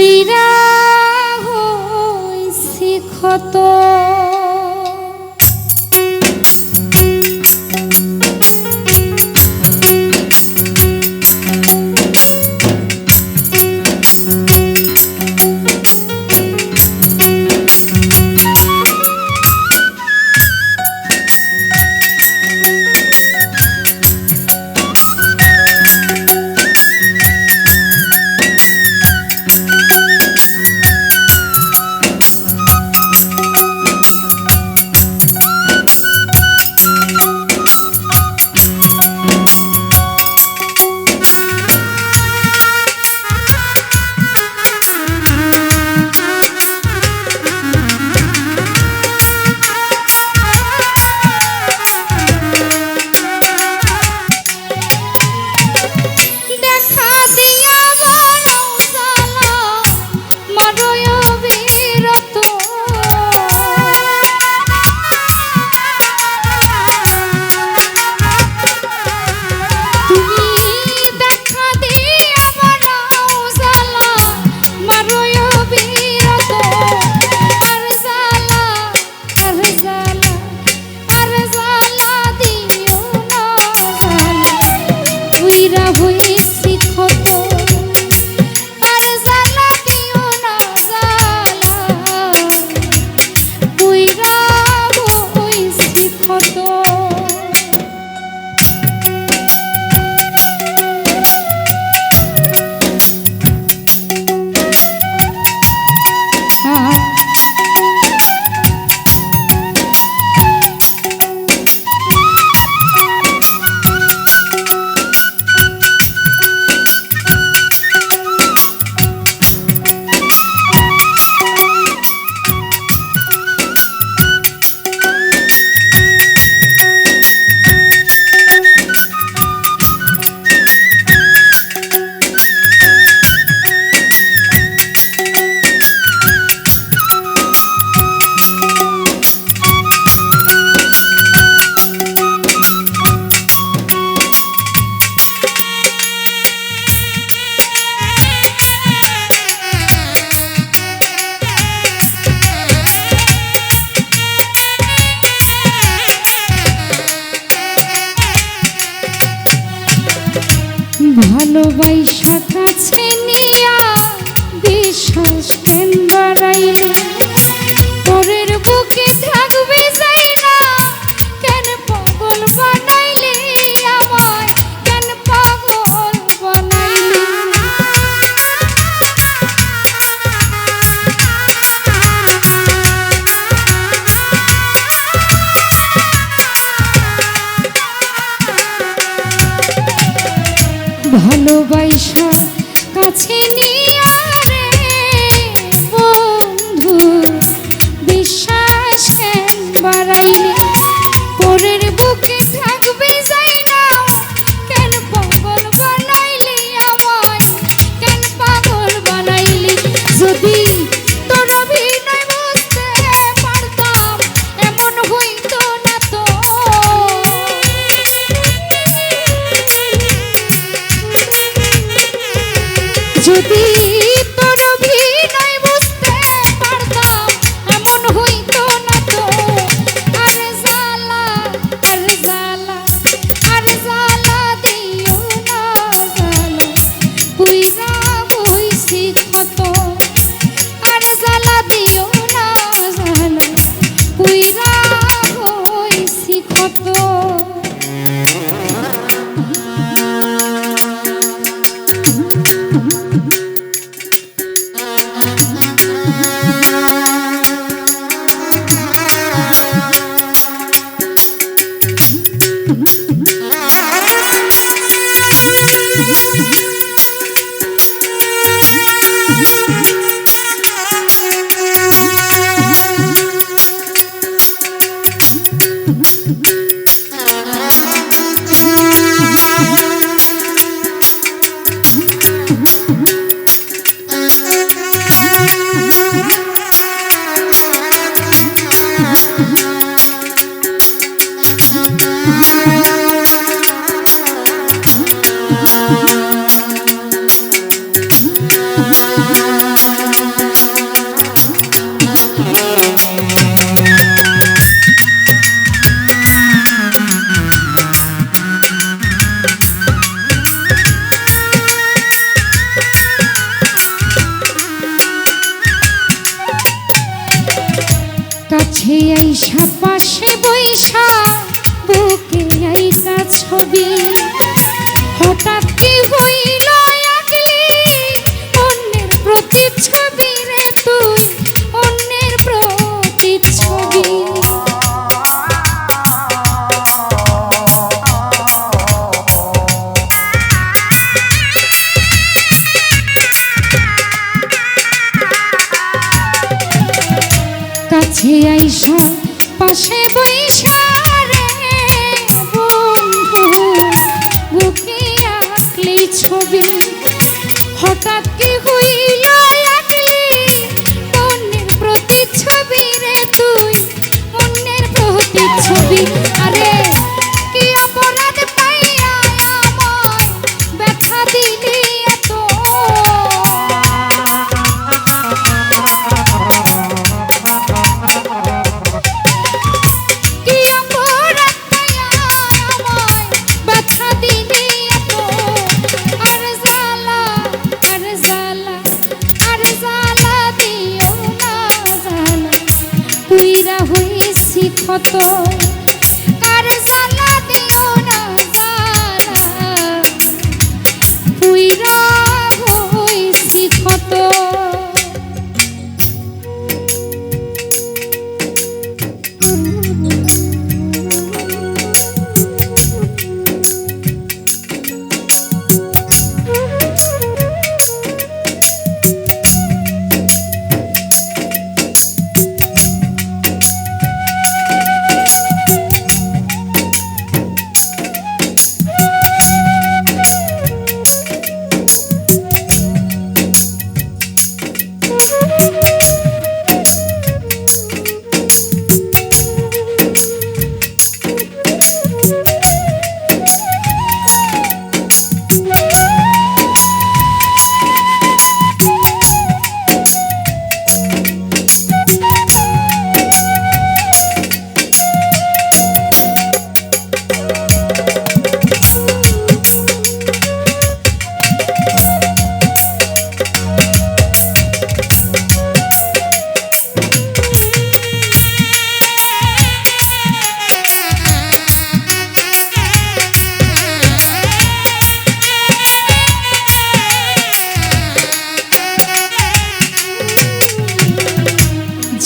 কইরা হইছি ক্ষত। I know you ভালোবাসা কাছে নিয়া বিশ্বাস কেন বাড়াইলে পরের বুকে ধা ছেনি be কাছে আইসা পাশে বৈশা বুকে আইসা ছবি। হঠাৎ কি হইল? Tata.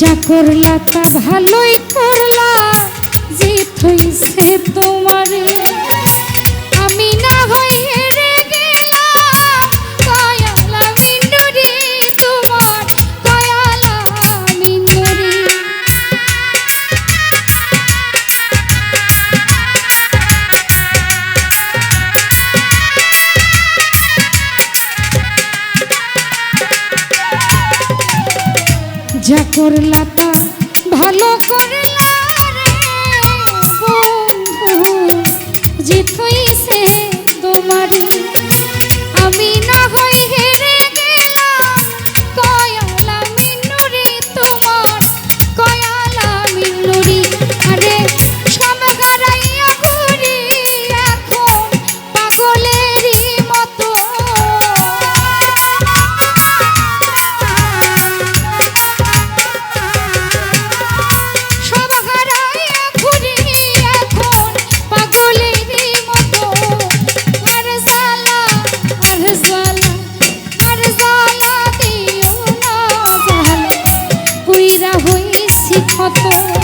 যা করলা তা ভালোই করলা যে থইছে তোমারে আমি না হই করলাটা ভালো করলা রে কত